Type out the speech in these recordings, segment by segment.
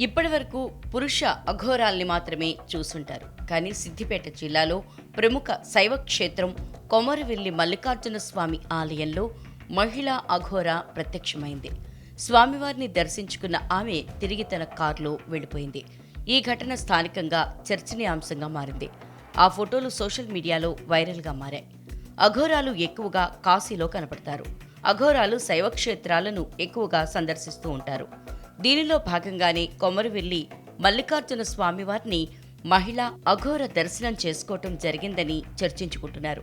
ఇప్పటి వరకు పురుష అఘోరాల్ని మాత్రమే చూసుంటారు. కానీ సిద్దిపేట జిల్లాలో ప్రముఖ శైవ క్షేత్రం కొమరవెల్లి మల్లికార్జున స్వామి ఆలయంలో మహిళా అఘోర ప్రత్యక్షమైంది. స్వామివారిని దర్శించుకున్న ఆమె తిరిగి తన కారులో వెళ్ళిపోయింది. ఈ ఘటన స్థానికంగా చర్చనీయాంశంగా మారింది. ఆ ఫోటోలు సోషల్ మీడియాలో వైరల్గా మారాయి. అఘోరాలు ఎక్కువగా కాశీలో కనపడతారు. అఘోరాలు శైవ క్షేత్రాలను ఎక్కువగా సందర్శిస్తూ ఉంటారు. దీనిలో భాగంగానే కొమరవెల్లి మల్లికార్జున స్వామివారిని మహిళ అఘోర దర్శనం చేసుకోవటం జరిగిందని చర్చించుకుంటున్నారు.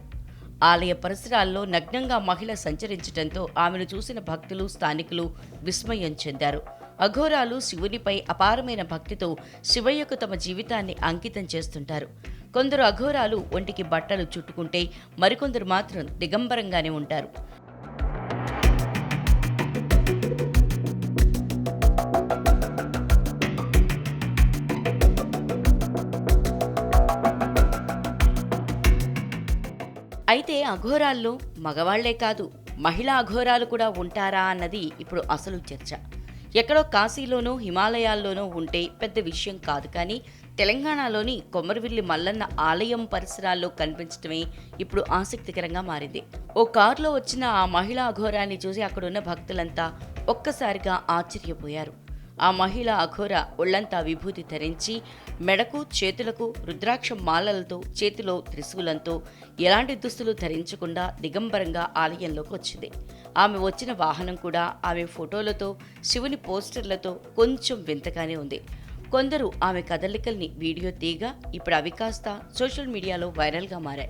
ఆలయ పరిసరాల్లో నగ్నంగా మహిళ సంచరించడంతో ఆమెను చూసిన భక్తులు స్థానికులు విస్మయం చెందారు. అఘోరాలు శివునిపై అపారమైన భక్తితో శివయ్యకు తమ జీవితాన్ని అంకితం చేస్తుంటారు. కొందరు అఘోరాలు ఒంటికి బట్టలు చుట్టుకుంటే మరికొందరు మాత్రం దిగంబరంగానే ఉంటారు. అయితే అఘోరాల్లో మగవాళ్ళే కాదు మహిళా అఘోరాలు కూడా ఉంటారా అన్నది ఇప్పుడు అసలు చర్చ. ఎక్కడో కాశీలోనో హిమాలయాల్లోనో ఉంటే పెద్ద విషయం కాదు కానీ తెలంగాణలోని కొమ్మరివిల్లి మల్లన్న ఆలయం పరిసరాల్లో కనిపించడమే ఇప్పుడు ఆసక్తికరంగా మారింది. ఓ కారులో వచ్చిన ఆ మహిళా అఘోరాన్ని చూసి అక్కడున్న భక్తులంతా ఒక్కసారిగా ఆశ్చర్యపోయారు. ఆ మహిళ అఘోర ఒళ్ళంతా విభూతి ధరించి మెడకు చేతులకు రుద్రాక్ష మాలలతో చేతిలో త్రిశూలంతో ఎలాంటి దుస్తులు ధరించకుండా దిగంబరంగా ఆలయంలోకి వచ్చింది. ఆమె వచ్చిన వాహనం కూడా ఆమె ఫోటోలతో శివుని పోస్టర్లతో కొంచెం వింతగానే ఉంది. కొందరు ఆమె కదలికల్ని వీడియో తీయగా ఇప్పుడు అవి కాస్త సోషల్ మీడియాలో వైరల్గా మారాయి.